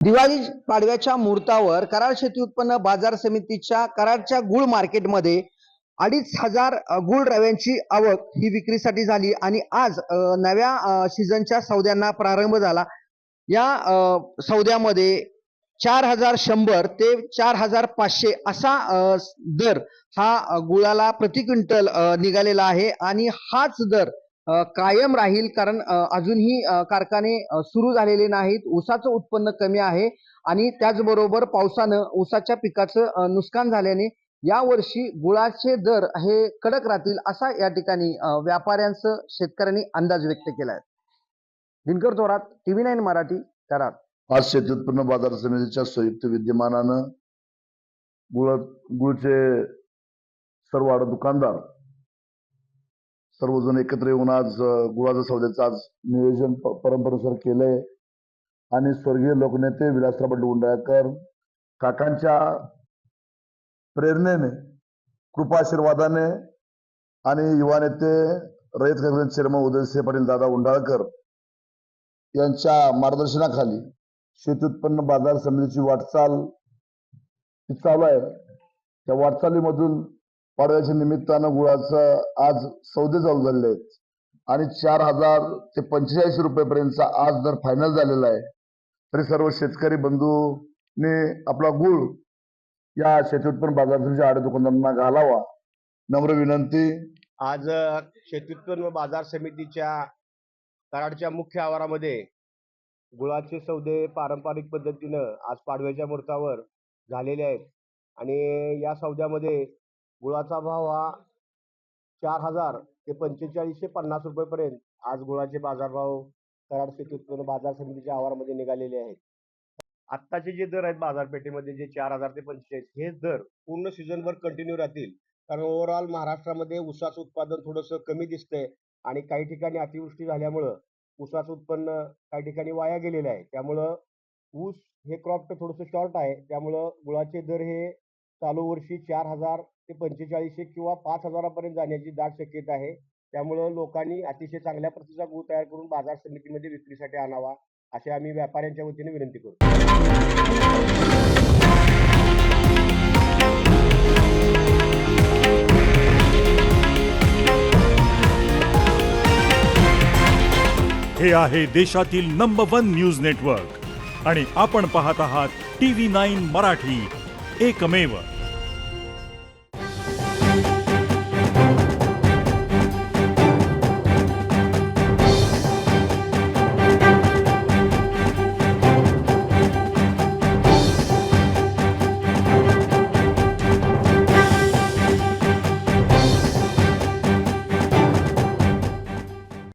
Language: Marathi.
दिवाळी पाडव्याच्या मुहूर्तावर कराड शेती उत्पन्न बाजार समितीच्या कराडच्या गुळ मार्केटमध्ये अडीच हजार गुळ रव्यांची आवक ही विक्रीसाठी झाली आणि आज नव्या सीझनच्या सौद्यांना प्रारंभ झाला. या सौद्यामध्ये चार हजार शंभर ते चार हजार पाचशे असा दर हा गुळाला प्रति क्विंटल निघालेला आहे आणि हाच दर कायम राहील कारण अजूनही कारखाने सुरू झालेले नाहीत. ऊसाचं उत्पन्न कमी आहे आणि त्याचबरोबर पावसानं ऊसाच्या पिकाचं नुकसान झाल्याने यावर्षी गुळाचे दर हे कडक राहतील असा या ठिकाणी व्यापाऱ्यांचं शेतकऱ्यांनी अंदाज व्यक्त केला आहे. Dinkar Thorat TV nine Marathi Karad. आज शेती उत्पन्न बाजार समितीच्या संयुक्त विद्यमानानं गुळ गुळचे सर्व दुकानदार सर्वजण एकत्र येऊन आज गुळाचा सौद्याचं आज नियोजन परंपरेनुसार केलंय. आणि स्वर्गीय लोकनेते विलासराव पाटील उंडाळकर काकांच्या प्रेरणेने कृपाशीर्वादाने आणि युवा नेते रयत काँग्रेस चेअरमन उदयसिंह पाटील दादा उंडाळकर यांच्या मार्गदर्शनाखाली शेती उत्पन्न बाजार समितीची वाटचाल चालू आहे. त्या वाटचालीमधून पाडव्याच्या निमित्तानं गुळाचं आज सौदे चालू झालेले आहेत. आणि चार हजार ते पंचेचाळीस रुपयेपर्यंतचा आज दर फायनल झालेला आहे. तरी सर्व शेतकरी बंधूंनी आपला गुळ या शेती उत्पन्न बाजार समितीच्या आडे दुकानदारांना घालावा. नम्र विनंती. आज शेती उत्पन्न बाजार समितीच्या कराडच्या मुख्य आवारामध्ये गुळाचे सौदे पारंपरिक पद्धतीनं आज पाडव्याच्या मुहूर्तावर झालेले आहेत. आणि या सौद्यामध्ये गुळाचा भाव हा चार हजार ते पंचेचाळीसशे पन्नास रुपयेपर्यंत. आज गुळाचे बाजारभाव कराड शेती उत्पन्न बाजार समितीच्या आवारामध्ये निघालेले आहेत. आत्ताचे जे दर आहेत बाजारपेठेमध्ये जे चार हजार ते पंचेचाळीस हे दर पूर्ण सीझनभर कंटिन्यू राहतील. कारण ओव्हरऑल महाराष्ट्रामध्ये ऊसाचं उत्पादन थोडंसं कमी दिसतंय आणि काही ठिकाणी अतिवृष्टी झाल्यामुळं ऊसाचं उत्पन्न काही ठिकाणी वाया गेलेलं आहे. त्यामुळं ऊस हे क्रॉप थोडंसं शॉर्ट आहे. त्यामुळं गुळाचे दर हे चालू वर्षी चार हजार ते पंचेचाळीसशे किंवा पाच हजारापर्यंत जाण्याची दाट शक्यता आहे. त्यामुळं लोकांनी अतिशय चांगल्या प्रतीचा गहू तयार करून बाजार समितीमध्ये विक्रीसाठी आणावा अशी आम्ही व्यापाऱ्यांच्या वतीने विनंती करतो. हे आहे देशातील नंबर वन न्यूज नेटवर्क आणि आपण पाहत आहात टी व्ही नाईन मराठी. एकमेव